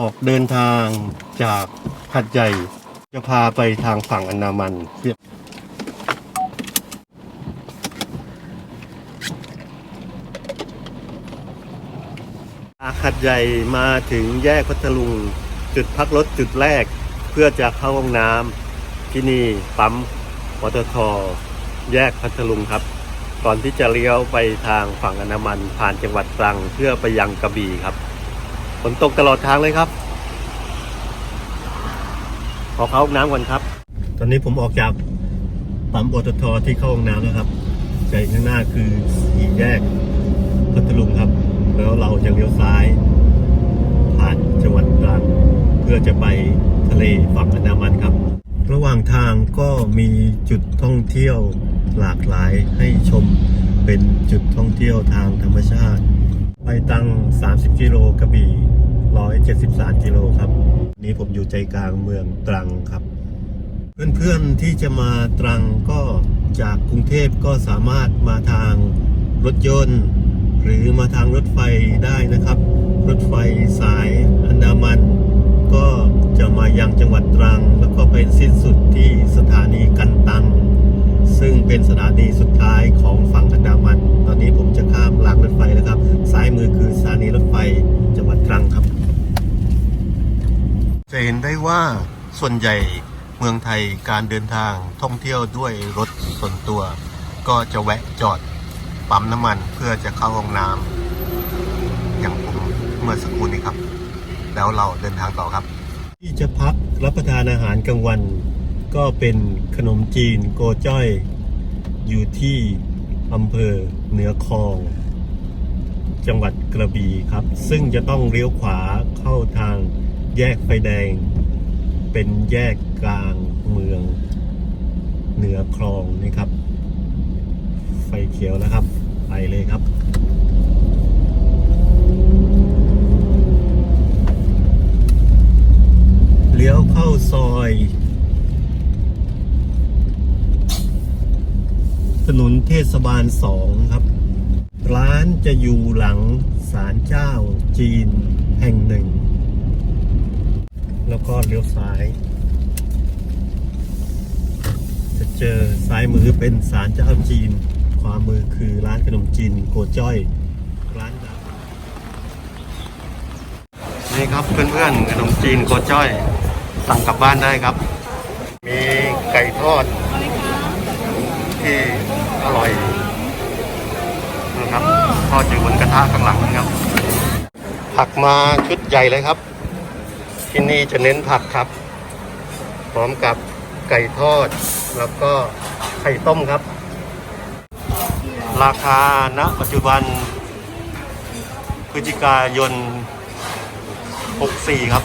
ออกเดินทางจากหัดใหญ่จะพาไปทางฝั่งอันดามันเพื่อาหัดใหญ่มาถึงแยกพัทลุง จุดพักรถจุดแรก เพื่อจะเข้าห้องน้ำที่นี่ปั๊มปตทแยกพัทลุงครับ ก่อนที่จะเลี้ยวไปทางฝั่งอันามันผ่านจังหวัดตรังเพื่อไปยังกระบี่ครับ นตกตลอดทางเลยครับ ขอเข้าห้องน้ำก่อนครับ ตอนนี้ผมออกจากปั๊มปตทที่เข้าห้องน้ำแล้วครับใจข้างหน้าคือสี่แยกพัทลุงครับ แล้วเราจะเลี้ยวซ้าย ผ่านจังหวัดตรังเพื่อจะไปทะเลฝั่งอันดามันครับ ระหว่างทางก็มีจุดท่องเที่ยวหลากหลายให้ชมเป็นจุดท่องเที่ยวทางธรรมชาติ ไปตั้ง30 กิโลกระบี่ 173 กิโลครับ นี้ผมอยู่ใจกลางเมืองตรังครับ เพื่อนๆที่จะมาตรังก็จากกรุงเทพก็สามารถมาทางรถยนต์ หรือมาทางรถไฟได้นะครับ รถไฟสายอันดามัน ก็จะมายังจังหวัดตรัง แล้วก็ไปสิ้นสุดที่สถานีกันตัง ซึ่งเป็นสถานีสุดท้ายของฝั่งอันดามัน ตอนนี้ผมจะข้ามรางรถไฟแล้วครับ ซ้ายมือคือสถานีรถไฟจังหวัดตรังครับ จะเห็นได้ว่าส่วนใหญ่เมืองไทยการเดินทางท่องเที่ยวด้วยรถส่วนตัว ก็จะแวะจอดปั๊มน้ำมันเพื่อจะเข้าห้องน้ำอย่างผมเมื่อสักครู่นี้ครับ แล้วเราเดินทางต่อครับ ที่จะพักรับประทานอาหารกลางวัน ก็เป็นขนมจีนโกจ้อย อยู่ที่อำเภอเหนือคลอง จังหวัดกระบี่ครับ ซึ่งจะต้องเลี้ยวขวาเข้าทางแยกไฟแดง เป็นแยกกลางเมือง เหนือคลองนี่ครับ ไฟเขียวแล้วครับ ไปเลยครับเลี้ยวเข้าซอย ถนนเทศบาลสองครับ ร้านจะอยู่หลังศาลเจ้าจีนแห่งหนึ่ง แล้วก็เลี้ยวซ้าย จะเจอซ้ายมือเป็นศาลเจ้าจีน ขวามือคือร้านขนมจีนโกจ้อย ร้านดังนี่ครับเพื่อนๆขนมจีนโกจ้อย สั่งกลับบ้านได้ครับ มีไก่ทอด ที่อร่อยนะครับทอดอยู่บนกระทะข้างหลังนะครับ ผักมาชุดใหญ่เลยครับ ที่นี่จะเน้นผักครับ พร้อมกับไก่ทอด แล้วก็ไข่ต้มครับ ราคาณปัจจุบันพฤศจิกายน 64 ครับ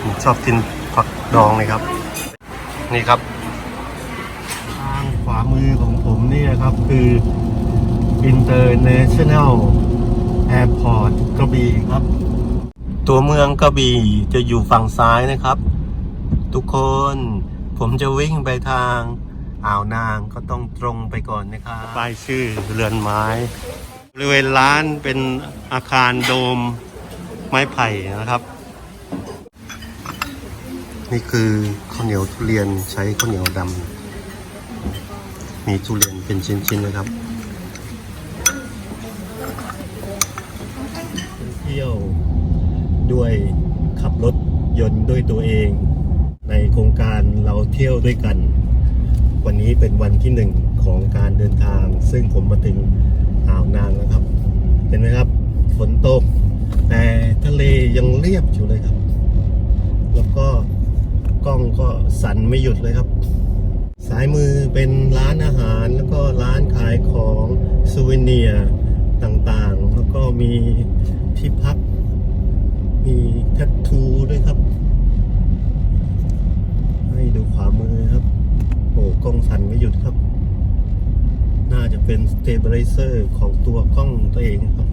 ผมชอบกินผักดองเลยครับ นี่ครับ ขวามือของผมนี่นะครับ คือ International Airport กระบี่ครับ ตัวเมืองกระบี่จะอยู่ฝั่งซ้ายนะครับ ทุกคนผมจะวิ่งไปทางอ่าวนางก็ต้องตรงไปก่อนนะครับป้ายชื่อเรือนไม้ บริเวณร้านเป็นอาคารโดมไม้ไผ่นะครับ นี่คือข้าวเหนียวทุเรียนใช้ข้าวเหนียวดำ มีทุเรียนเป็นชิ้นๆนะครับเที่ยวด้วยขับรถยนต์ด้วยตัวเอง ในโครงการเราเที่ยวด้วยกัน วันนี้เป็นวันที่หนึ่งของการเดินทาง ซึ่งผมมาถึงอ่าวนางแล้วครับ เห็นไหมครับ ฝนตก แต่ทะเลยังเรียบอยู่เลยครับ แล้วก็กล้องก็สั่นไม่หยุดเลยครับ สายมือเป็นร้านอาหารแล้วก็ร้านขายของซูเวเนียต่างๆ แล้วก็มีที่พัก มีแทททูด้วยครับ ให้ดูขวามือครับโอ้กล้องสั่นไม่หยุดครับ น่าจะเป็นสเตเบลเซอร์ของตัวกล้องตัวเองครับ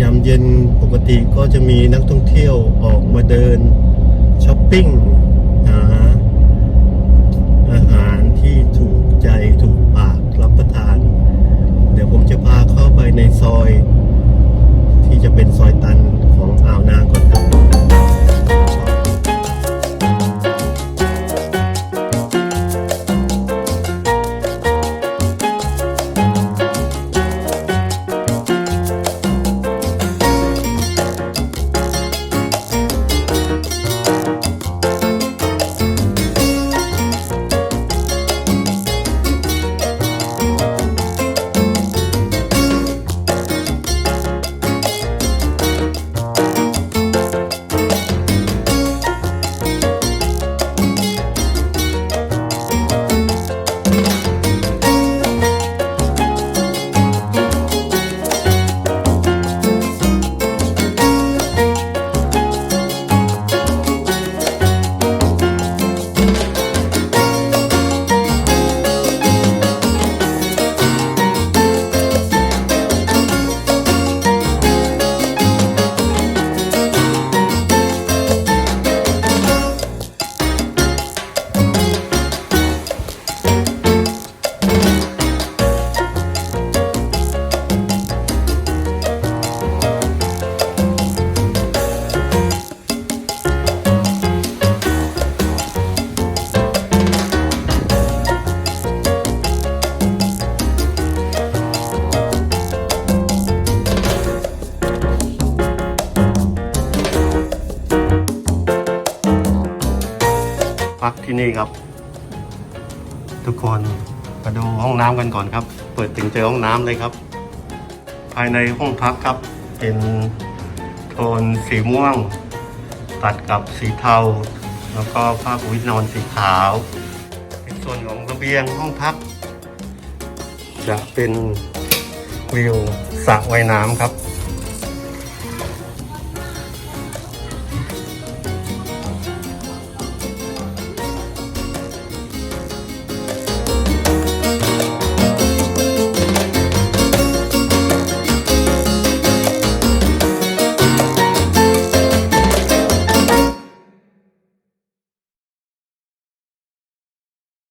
ยามเย็นปกติก็จะมีนักท่องเที่ยวออกมาเดินช้อปปิ้ง หา อาหารที่ถูกใจถูกปากรับประทาน เดี๋ยวผมจะพาเข้าไปในซอย พักที่นี่ครับ ทุกคนมาดูห้องน้ำกันก่อนครับ เปิดถึงเจอห้องน้ำเลยครับ ภายในห้องพักครับ เป็นโทนสีม่วง ตัดกับสีเทา แล้วก็ผ้าปูที่นอนสีขาว ในส่วนของระเบียงห้องพัก จะเป็นวิวสระว่ายน้ำครับ